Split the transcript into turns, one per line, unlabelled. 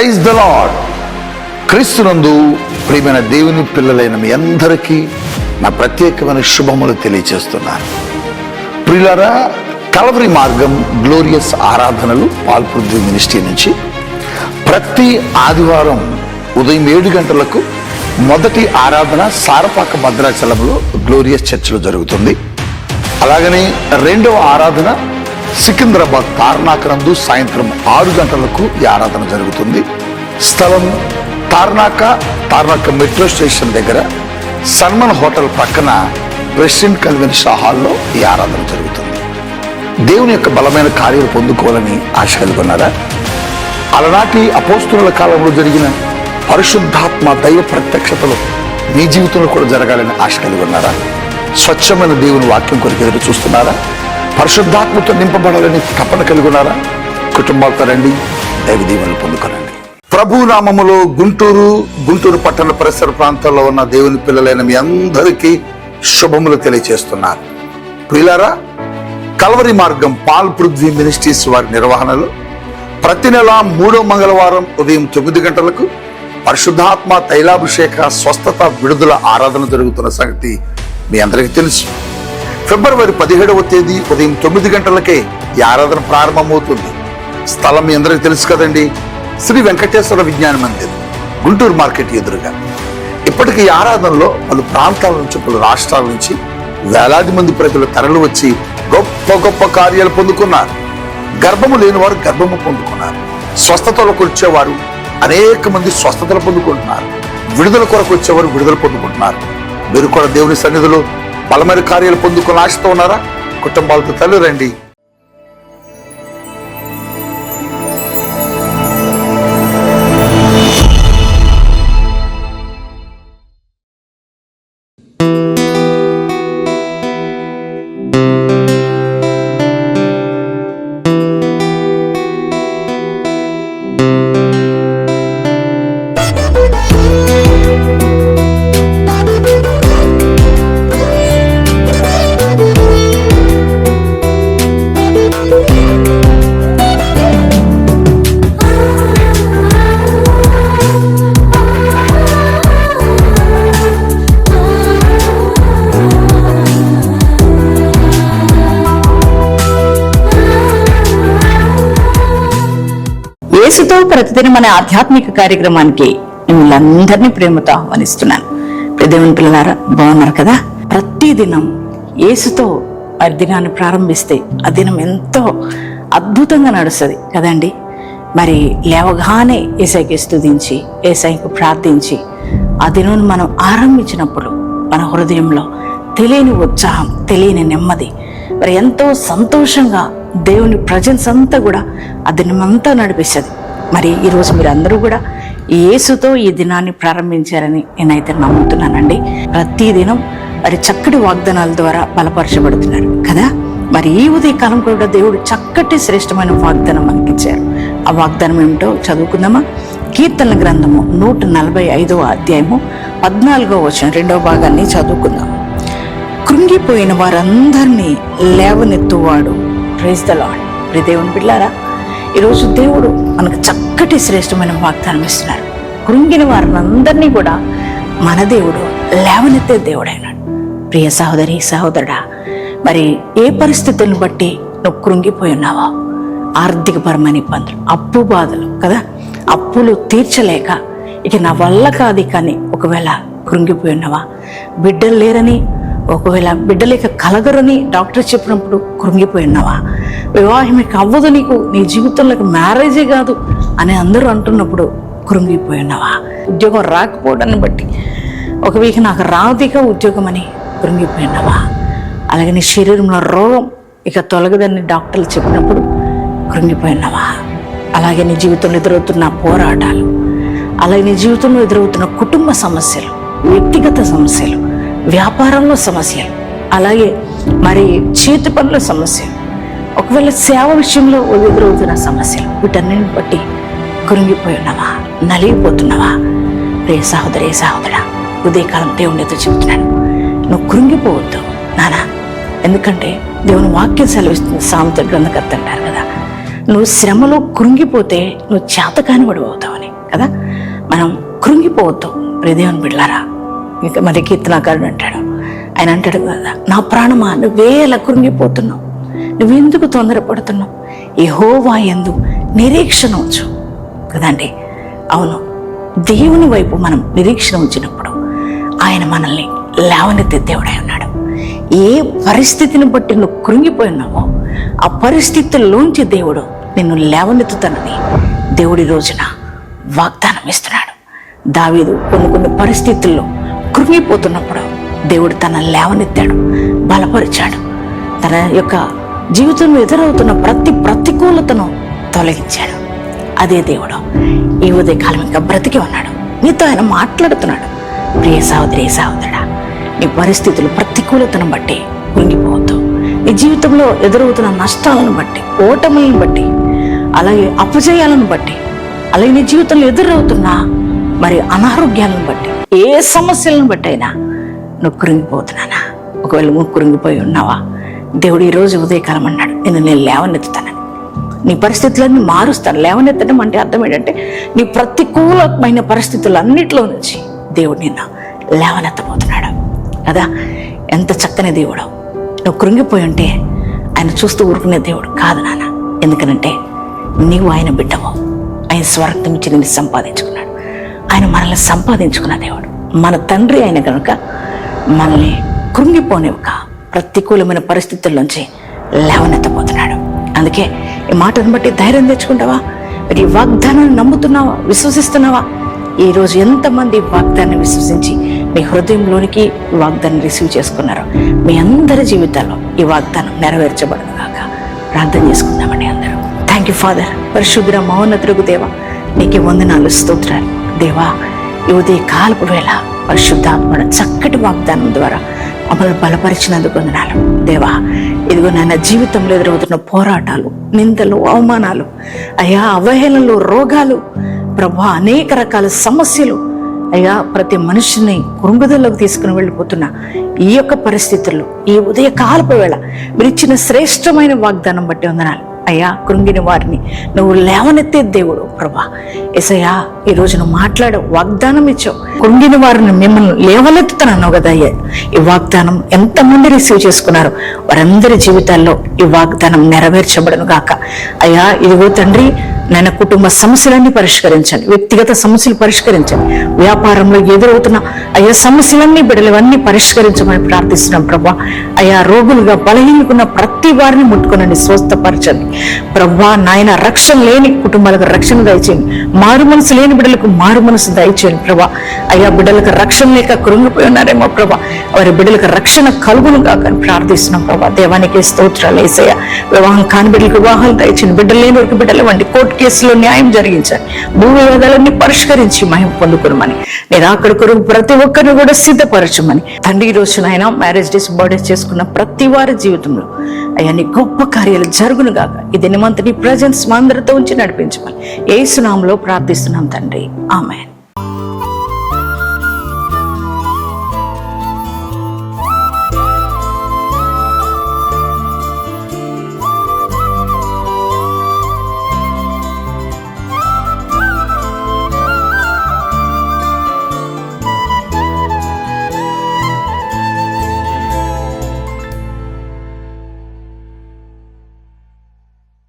Praise the lord క్రీస్తునందు ప్రియమైన దేవుని పిల్లలైన మీ అందరికీ నా ప్రత్యేకమైన శుభములు తెలియచేస్తున్నాను. ప్రియులరా కలవరి మార్గం గ్లోరియస్ ఆరాధనలు పాల్పృథ్వీ మినిస్ట్రీ నుంచి ప్రతి ఆదివారం ఉదయం ఏడు గంటలకు మొదటి ఆరాధన సారపాక భద్రాచలంలో గ్లోరియస్ చర్చిలో జరుగుతుంది. అలాగనే రెండవ ఆరాధన సికింద్రాబాద్ తార్నాకనందు సాయంత్రం ఆరు గంటలకు ఈ ఆరాధన జరుగుతుంది. స్థలం తార్నాక తార్నాక మెట్రో స్టేషన్ దగ్గర సన్మన్ హోటల్ పక్కన ప్రెసిడెంట్ కన్వెన్షన్ హాల్లో ఈ ఆరాధన జరుగుతుంది. దేవుని యొక్క బలమైన కార్యాలు పొందుకోవాలని ఆశ కలుగున్నారా అలనాటి అపోస్తుల కాలంలో జరిగిన పరిశుద్ధాత్మ దైవ ప్రత్యక్షతలు మీ జీవితంలో కూడా జరగాలని ఆశ కలిగి ఉన్నారా? స్వచ్ఛమైన దేవుని వాక్యం కొరకు ఎదురు చూస్తున్నారా? పరిశుద్ధాత్మతో నింపబడాలని తపన కలిగి ఉన్నారా? కుటుంబాలతో రండి దైవ దీవెనలు పొందుకోనండి. ప్రభు నామములో గుంటూరు గుంటూరు పట్టణ పరిసర ప్రాంతాల్లో ఉన్న దేవుని పిల్లలైన మీ అందరికీ శుభములు తెలియజేస్తున్నారు. ప్రియులారా కలవరి మార్గం పాల్ పృథ్వీ మినిస్ట్రీస్ వారి నిర్వహణలో ప్రతి నెల మూడో మంగళవారం ఉదయం తొమ్మిది గంటలకు పరిశుద్ధాత్మ తైలాభిషేక స్వస్థత విడుదల ఆరాధన జరుగుతున్న సంగతి మీ అందరికీ తెలుసు. ఫిబ్రవరి పదిహేడవ తేదీ ఉదయం తొమ్మిది గంటలకే ఈ ఆరాధన ప్రారంభమవుతుంది. స్థలం మీ అందరికీ తెలుసు కదండి. శ్రీ వెంకటేశ్వర విజ్ఞాన మందిర్ గుంటూరు మార్కెట్ ఎదురుగా. ఇప్పటికీ ఈ ఆరాధనలో పలు ప్రాంతాల నుంచి పలు రాష్ట్రాల నుంచి వేలాది మంది ప్రజలు తరలి వచ్చి గొప్ప గొప్ప కార్యాలు పొందుకున్నారు. గర్భము లేని వారు గర్భము పొందుకున్నారు. స్వస్థతలకు వచ్చేవారు అనేక మంది స్వస్థతలు పొందుకుంటున్నారు. విడుదల కొరకు వచ్చేవారు విడుదల పొందుకుంటున్నారు. మీరు కూడా దేవుని సన్నిధిలో బలమైన కార్యాలు పొందుకుని ఆశతో ఉన్నారా? కుటుంబాలతో తల్లి రండి.
యేసుతో ప్రతిదినం అనే ఆధ్యాత్మిక కార్యక్రమానికి మిమ్మల్ని ప్రేమతో ఆహ్వానిస్తున్నాను. దేవుని పిల్లలారా బాగున్నారు కదా? ప్రతిదినం యేసుతో మరి దినాన్ని ప్రారంభిస్తే ఆ దినం ఎంతో అద్భుతంగా నడుస్తుంది కదండి? మరి లేవగానే ఏసైకి స్థుతించి ఏసైకి ప్రార్థించి ఆ దినం మనం ఆరంభించినప్పుడు మన హృదయంలో తెలియని ఉత్సాహం తెలియని నెమ్మది మరి ఎంతో సంతోషంగా దేవుని ప్రజెన్స్ అంతా కూడా ఆ దినమంతా నడిపిస్తుంది. మరి ఈరోజు మీరు అందరూ కూడా యేసుతో ఈ దినాన్ని ప్రారంభించారని నేనైతే నమ్ముతున్నానండి. ప్రతిదినం మరి చక్కటి వాగ్దానాల ద్వారా బలపరచబడుతున్నారు కదా? మరి ఈ ఉదయకాలం కూడా దేవుడు చక్కటి శ్రేష్టమైన వాగ్దానం మనకిచ్చారు. ఆ వాగ్దానం ఏమిటో చదువుకుందామా? కీర్తనల గ్రంథము నూట నలభై ఐదవ అధ్యాయము పద్నాలుగో వచనం రెండవ భాగాన్ని చదువుకుందాం. కృంగిపోయిన వారందరినీ లేవనెత్తువాడు. ప్రైజ్ ద లాడ్ దేవుని బిడ్డారా ఈరోజు దేవుడు మనకు చక్కటి శ్రేష్టమైన వాగ్దానం ఇస్తున్నారు. కృంగిన వారందరినీ కూడా మన దేవుడు లేవనెత్తే దేవుడైనాడు. ప్రియ సహోదరి సహోదరుడా మరి ఏ పరిస్థితులను బట్టి నువ్వు కృంగిపోయి ఉన్నావా? ఆర్థికపరమైన ఇబ్బందులు అప్పు బాధలు కదా? అప్పులు తీర్చలేక ఇక నా వల్ల కాదు కానీ ఒకవేళ కృంగిపోయి ఉన్నావా? బిడ్డలు లేరని ఒకవేళ బిడ్డలేక కలగరని డాక్టర్ చెప్పినప్పుడు కృంగిపోయి వివాహమే వివాహం అవ్వదు నీకు నీ జీవితంలోకి మ్యారేజే కాదు అని అందరూ అంటున్నప్పుడు కృంగిపోయినావా ఉద్యోగం రాకపోవడాన్ని బట్టి ఒక వీక్ నాకు రాదిక ఉద్యోగం అని కృంగిపోయినావా అలాగే నీ శరీరంలో రోగం ఇక తొలగదని డాక్టర్లు చెప్పినప్పుడు కృంగిపోయినావా అలాగే నీ జీవితంలో ఎదురవుతున్న పోరాటాలు అలాగే నీ జీవితంలో ఎదురవుతున్న కుటుంబ సమస్యలు వ్యక్తిగత సమస్యలు వ్యాపారంలో సమస్యలు అలాగే మరి చేతి పనుల సమస్యలు ఒకవేళ సేవ విషయంలో ఎదురవుతున్న సమస్యలు వీటన్నిటిని బట్టి కృంగిపోయి ఉన్నావా? నలిగిపోతున్నావా? రే సహోదరి సహోదరా ఉదయకాలం దేవునితో చెబుతున్నాను. నువ్వు కృంగిపోవద్దు నానా. ఎందుకంటే దేవుని వాక్యం సెలవిస్తుంది సామెత గ్రంథకర్త అంటారు కదా. నువ్వు శ్రమలో కృంగిపోతే నువ్వు చేతకాని వాడు అవుతావని కదా? మనం కృంగిపోవద్దు ప్రదేవుని బిడ్లారా ఇంకా మరి కీర్తనాకారుడు అంటాడు. ఆయన అంటాడు కదా నా ప్రాణమా? నువ్వేలా కృంగిపోతున్నావు. నువ్వెందుకు తొందరపడుతున్నావు? ఈ హోవా ఎందు నిరీక్షణ ఉంచు. కదండి అవును. దేవుని వైపు మనం నిరీక్షణ ఉంచినప్పుడు ఆయన మనల్ని లేవనెత్తే దేవుడై ఉన్నాడు. ఏ పరిస్థితిని బట్టి నువ్వు కృంగిపోయి ఉన్నావో ఆ పరిస్థితుల్లోంచి దేవుడు నిన్ను లేవనెత్తుతానని దేవుడి రోజున వాగ్దానం ఇస్తున్నాడు. దావీదు కొన్ని కొన్ని పరిస్థితుల్లో కృంగిపోతున్నప్పుడు దేవుడు తన లేవనెత్తాడు బలపరిచాడు. తన యొక్క జీవితంలో ఎదురవుతున్న ప్రతి ప్రతికూలతను తొలగించాడు. అదే దేవుడు ఈ ఉదయకాలం ఇంకా బ్రతికి ఉన్నాడు. నీతో ఆయన మాట్లాడుతున్నాడు. ప్రియ సహోదరి సహోదరుడా నీ పరిస్థితులు ప్రతికూలతను బట్టి కృంగిపోవద్దు. నీ జీవితంలో ఎదురవుతున్న నష్టాలను బట్టి ఓటములను బట్టి అలాగే అపజయాలను బట్టి అలాగే నీ జీవితంలో ఎదురవుతున్న మరి అనారోగ్యాలను బట్టి ఏ సమస్యలను బట్టైనా నువ్వు కృంగిపోతున్నానా? ఒకవేళ నువ్వు కృంగిపోయి ఉన్నావా? దేవుడు ఈ రోజు ఉదయకాలం అన్నాడు నేను నేను లేవనెత్తుతానని. నీ పరిస్థితులన్నీ మారుస్తాను. లేవనెత్తడం అంటే అర్థం ఏంటంటే నీ ప్రతికూలమైన పరిస్థితులన్నిటిలో నుంచి దేవుడు నిన్న లేవనెత్తబోతున్నాడు. కదా? ఎంత చక్కని దేవుడు. నువ్వు కృంగిపోయి ఉంటే ఆయన చూస్తూ ఊరుకునే దేవుడు కాదు నాన్న. ఎందుకనంటే నీవు ఆయన బిడ్డవు. ఆయన స్వరక్తం నుంచి నిన్ను సంపాదించుకున్నాడు. ఆయన మనల్ని సంపాదించుకున్న దేవుడు. మన తండ్రి ఆయన కనుక మనల్ని కృంగిపోనివ్వక ప్రతికూలమైన పరిస్థితుల్లోంచి లేవనెత్తపోతున్నాడు అందుకే ఈ మాటను బట్టి ధైర్యం తెచ్చుకుంటావా? మరి ఈ వాగ్దానాన్ని నమ్ముతున్నావా? విశ్వసిస్తున్నావా? ఈరోజు ఎంతమంది వాగ్దాన్ని విశ్వసించి మీ హృదయంలోనికి వాగ్దాన్ని రిసీవ్ చేసుకున్నారో మీ అందరి జీవితాల్లో ఈ వాగ్దానం నెరవేర్చబడదు కాక ప్రార్థన చేసుకుందామండి అందరూ. థ్యాంక్ యూ ఫాదర్ పరిశుద్ర మౌనతులకు దేవా నీకు వందనాలు స్తోత్రాలు. దేవా ఈ ఉదయ కాలపు వేళ పరిశుద్ధాత్మడ చక్కటి వాగ్దానం ద్వారా మమ్మల్ని బలపరిచినందుకు వందనాలు. దేవా ఇదిగో నాయన జీవితంలో ఎదురవుతున్న పోరాటాలు నిందలు అవమానాలు అయ్యా అవహేళనలు రోగాలు ప్రభా అనేక రకాల సమస్యలు అయ్యా ప్రతి మనిషిని కృంగుదల్లోకి తీసుకుని వెళ్ళిపోతున్న ఈ యొక్క పరిస్థితుల్లో ఈ ఉదయ కాలపు వేళ మీరు ఇచ్చిన శ్రేష్టమైన వాగ్దానం బట్టి వందనాలు. అయ్యా కృంగిన వారిని. నువ్వు లేవనెత్తే దేవుడు ప్రభా. ఎసయ్యా ఈ రోజు నువ్వు మాట్లాడవు వాగ్దానం ఇచ్చావు. కృంగిన వారిని మిమ్మల్ని లేవనెత్తుతానన్నావు కదా అయ్యా. ఈ వాగ్దానం ఎంతమంది రిసీవ్ చేసుకున్నారు? వారందరి జీవితాల్లో ఈ వాగ్దానం నెరవేర్చబడను గాక. అయ్యా ఇదిగో తండ్రి నాయన కుటుంబ సమస్యలన్నీ పరిష్కరించండి. వ్యక్తిగత సమస్యలు పరిష్కరించండి. వ్యాపారంలో ఎదురవుతున్న అయ్యా సమస్యలన్నీ బిడలవన్నీ పరిష్కరించమని ప్రార్థిస్తున్నాం ప్రభా. అయ్యా రోగులుగా బలహీనుకున్న ప్రతి వారిని ముట్టుకునండి స్వస్థపరచండి. ప్రభా నాయన రక్షణ లేని కుటుంబాలకు రక్షణ దయచేయండి. మారు మనసు లేని బిడ్డలకు మారు మనసు దయచేయండి ప్రభా. అయ్యా బిడ్డలకు రక్షణ లేక కృంగిపోయి ఉన్నారేమో ప్రభా. వారి బిడ్డలకు రక్షణ కలుగును కాకని ప్రార్థిస్తున్నాం ప్రభా. దేవానికి స్తోత్రాలు వేసయ్య వివాహం కాని బిడ్డలకు వివాహాలు దయచేయండి. బిడ్డలు లేని వారికి బిడ్డలు వండి కోర్టు కేసులో న్యాయం జరిగించాలి. భూ వివాదాలన్నీ పరిష్కరించి మహిమ పొందుకునమని నేను అక్కడ కొరకు ప్రతి ఒక్కరిని కూడా సిద్ధపరచమని. తండ్రి ఈ ఆయన మ్యారేజ్ డేస్ బర్త్డేస్ చేసుకున్న ప్రతి వారి జీవితంలో. అయ్యా గొప్ప కార్యాలు జరుగును గాక. ఇది నిమంత్రి ప్రజెన్స్ మా అందరితో ఉంచి నడిపించమని. ఏ సునామంలో ప్రార్థిస్తున్నాం తండ్రి. ఆమెన్.